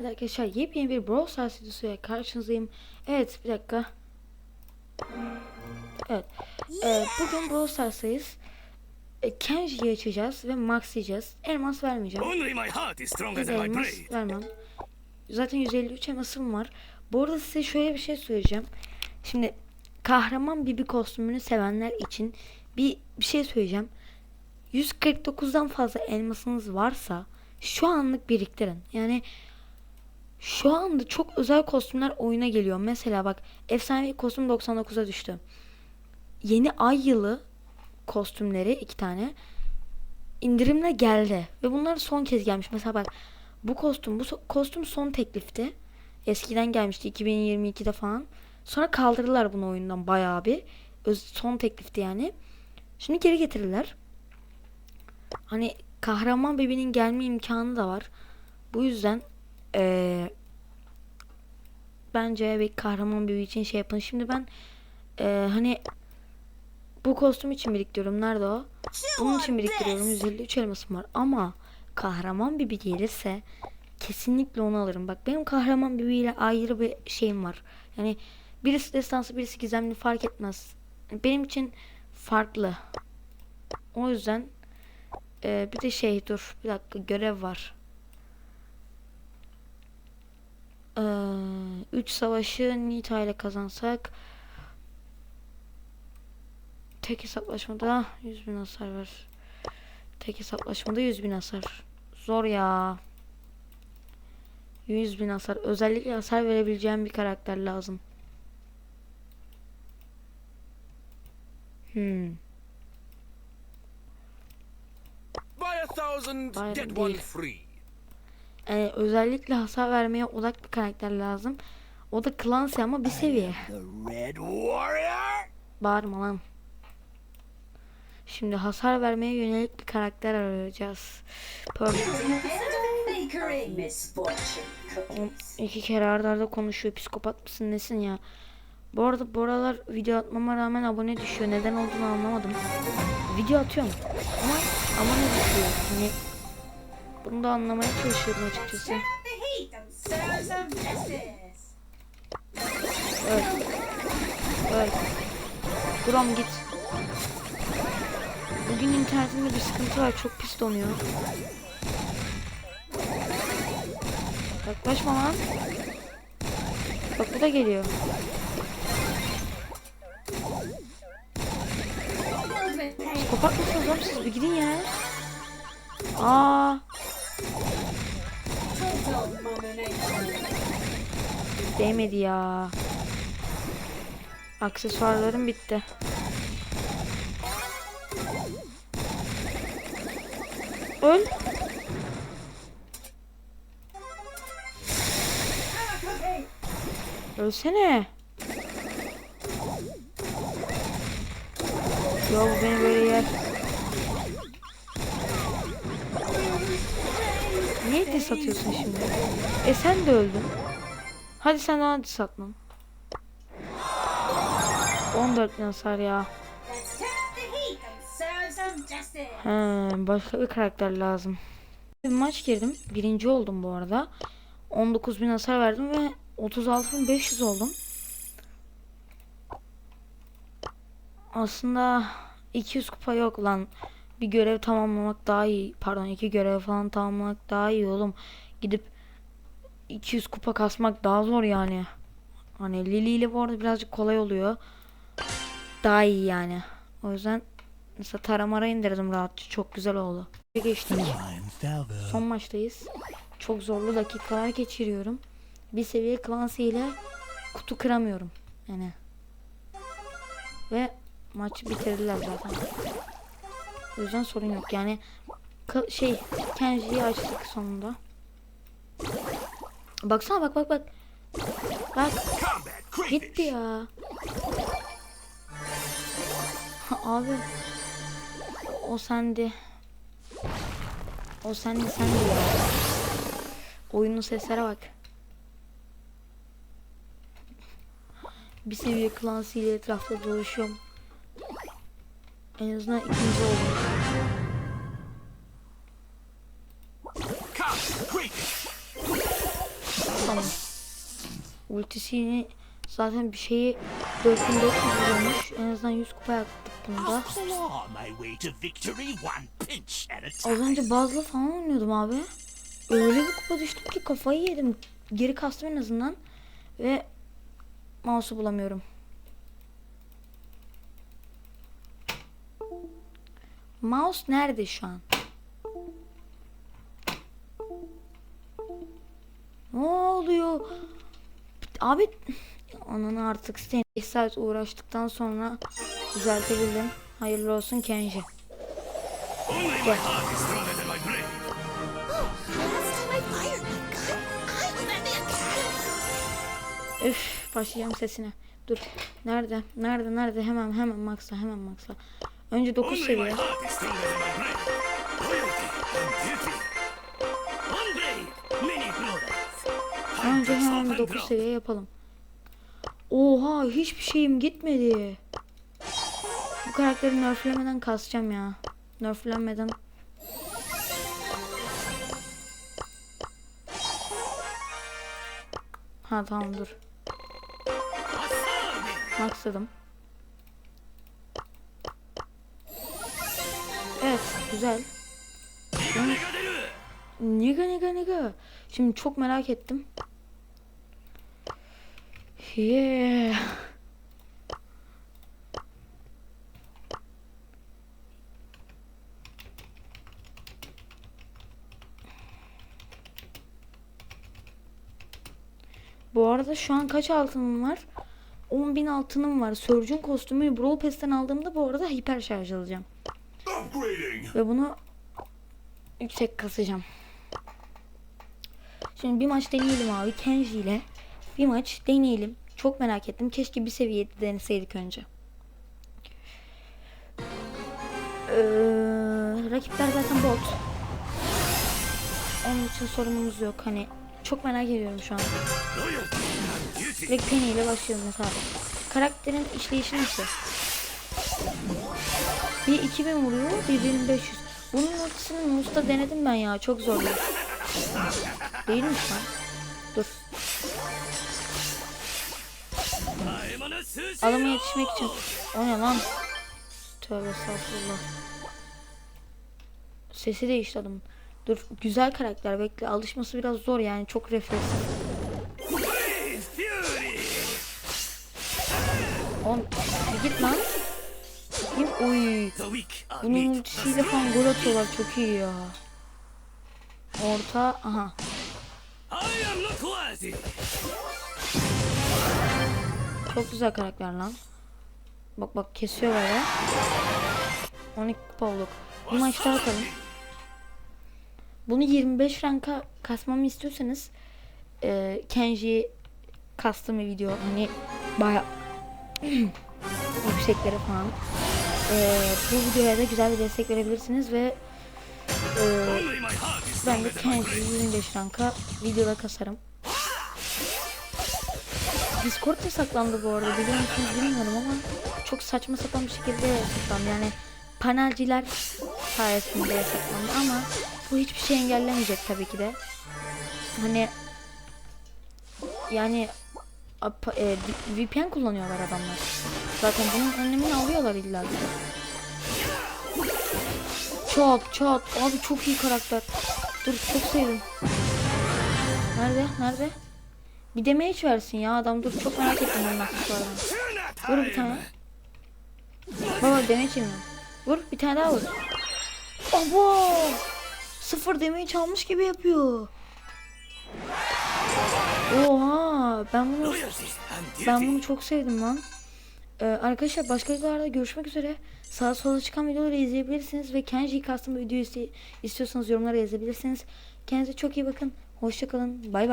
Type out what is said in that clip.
Evet Arkadaşlar yepyeni bir Brawl Stars videosuyla karşınızdayım. Evet bir dakika. Evet. Ee, bugün Brawl Stars'tayız. Ee, Kenji'yi açacağız ve Max yiyeceğiz. Elmas vermeyeceğim. Biz elmas vermem. Zaten 153 elmasım var. Bu arada size şöyle bir şey söyleyeceğim. Şimdi kahraman Bibi kostümünü sevenler için bir, bir şey söyleyeceğim. 149'dan fazla elmasınız varsa şu anlık biriktirin. Yani şu anda çok özel kostümler oyuna geliyor. Mesela bak efsanevi kostüm 99'a düştü. Yeni ay yılı kostümleri iki tane indirimle geldi. Ve bunlar son kez gelmiş. Mesela bak bu kostüm bu kostüm son teklifti. Eskiden gelmişti 2022'de falan. Sonra kaldırdılar bunu oyundan bayağı bir. Öz- son teklifti yani. Şimdi geri getirirler. Hani kahraman bebeğinin gelme imkanı da var. Bu yüzden eee, bence bir kahraman bebeği için şey yapın. Şimdi ben eee, hani bu kostüm için biriktiriyorum. Nerede o? Bunun için biriktiriyorum. 153 elmasım var. Ama kahraman bibi gelirse kesinlikle onu alırım. Bak benim kahraman bibiyle ayrı bir şeyim var. Yani birisi destansı birisi gizemli fark etmez. Benim için farklı. O yüzden e, bir de şey dur bir dakika görev var. 3 savaşı Nita ile kazansak tek hesaplaşmada 100 bin hasar var. Tek hesaplaşmada 100 bin hasar. Zor ya. 100 bin hasar. Özellikle hasar verebileceğim bir karakter lazım. Hmm. Buy a thousand, Bayram get one değil. free. Ee, özellikle hasar vermeye odak bir karakter lazım. O da Clancy ama bir seviye. Bağırma lan. Şimdi hasar vermeye yönelik bir karakter arayacağız. İki kere arda arda konuşuyor. Psikopat mısın nesin ya? Bu arada bu aralar video atmama rağmen abone düşüyor. Neden olduğunu anlamadım. Video atıyorum. Ama abone düşüyor. Hani bunu da anlamaya çalışıyorum açıkçası. Evet. Evet. Duram git. Bugün internetimde bir sıkıntı var. Çok pis donuyor. Yaklaşma lan. Bak bu da geliyor. Psikopat mısınız oğlum siz? Bir gidin ya. Aa, değmedi ya. Aksesuarlarım bitti. Öl. Ölsene. Ya bu beni böyle yer. Niye diss atıyorsun şimdi? E sen de öldün. Hadi sen daha lan. 14 bin hasar ya. He, başka bir karakter lazım. Bir maç girdim. Birinci oldum bu arada. 19 bin hasar verdim ve 36.500 oldum. Aslında 200 kupa yok lan. Bir görev tamamlamak daha iyi. Pardon iki görev falan tamamlamak daha iyi oğlum. Gidip 200 kupa kasmak daha zor yani. Hani Lily ile bu arada birazcık kolay oluyor. Daha iyi yani. O yüzden mesela taramara indirdim rahatça. Çok güzel oldu. Geçtik. Son maçtayız. Çok zorlu dakikalar geçiriyorum. Bir seviye Clancy ile kutu kıramıyorum. Yani. Ve maçı bitirdiler zaten. O yüzden sorun yok. Yani şey Kenji'yi açtık sonunda. Baksana bak bak bak. Bak gitti ya. Abi o sendi. O sendi sendi ya. Oyunun seslere bak. Bir seviye Clancy ile etrafta dolaşıyorum. En azından ikinci oldum. Ama. Ultisini zaten bir şeyi 4400 vuruyormuş. En azından 100 kupa yaptık bunda. Az önce bazla falan oynuyordum abi. Öyle bir kupa düştüm ki kafayı yedim. Geri kastım en azından. Ve mouse'u bulamıyorum. Mouse nerede şu an? Ne oluyor? Abi ananı artık seni 5 saat uğraştıktan sonra düzeltebildim. Hayırlı olsun Kenji. Academy. Üf başlayacağım sesine. Dur. Nerede? Nerede? Nerede? Hemen hemen maxla hemen maxla. Önce 9 Only my seviye. Önce hemen stop bir and 9 drop. seviye yapalım. Oha hiçbir şeyim gitmedi. Bu karakteri nerflemeden kasacağım ya. Nerflenmeden. Ha tamam dur. Maxladım. Evet güzel. Niga niga niga. Şimdi çok merak ettim. Yeah. Bu arada şu an kaç altınım var? 10.000 altınım var. Surgeon kostümü Brawl Pass'ten aldığımda bu arada hiper şarj alacağım. Ve bunu yüksek kasacağım. Şimdi bir maç deneyelim abi Kenji ile. Bir maç deneyelim. Çok merak ettim. Keşke bir seviyede deneseydik önce. Ee, rakipler zaten bot. Onun için sorunumuz yok. Hani çok merak ediyorum şu an. Direkt Penny ile başlayalım mesela. Karakterin işleyişi nasıl? Bir 2000 vuruyor, bir 1500. Bunun ultisini Musta denedim ben ya. Çok zor değil. Değilmiş lan. Adama yetişmek için. O ne lan? Tövbe estağfurullah. Sesi değişti adamın. Dur güzel karakter bekle. Alışması biraz zor yani çok. On bir git lan. Kim? Oy. Bunun ultisiyle falan gol atıyorlar çok iyi ya. Orta aha. Çok güzel karakter lan. Bak bak kesiyor böyle. 12 kupa olduk. Bir maç daha atalım. Bunu 25 ranka kasmamı istiyorsanız e, Kenji'yi kastım video. Hani baya yükseklere falan. E, bu videoya da güzel bir destek verebilirsiniz ve e, ben de Kenji'yi brain. 25 ranka videoda kasarım. Discord saklandı bu arada biliyor musunuz bilmiyorum ama çok saçma sapan bir şekilde saklandı yani panelciler sayesinde saklandı ama bu hiçbir şey engellemeyecek tabii ki de. Hani yani e, VPN kullanıyorlar adamlar. Zaten bunun önlemini alıyorlar illa ki. Çok çok abi çok iyi karakter. Dur çok sevdim. Nerede? Nerede? Bir damage versin ya adam dur çok merak ettim onun aksesuarını. Tuna Vur bir tane. Baba damage yemiyor. Vur bir tane daha vur. Abo! Sıfır damage almış gibi yapıyor. Oha ben bunu ben bunu çok sevdim lan. Ee, arkadaşlar başka videolarda görüşmek üzere. Sağa sola çıkan videoları izleyebilirsiniz ve Kenji'yi kastım video istiyorsanız yorumlara yazabilirsiniz. Kendinize çok iyi bakın. Hoşçakalın. Bay bay.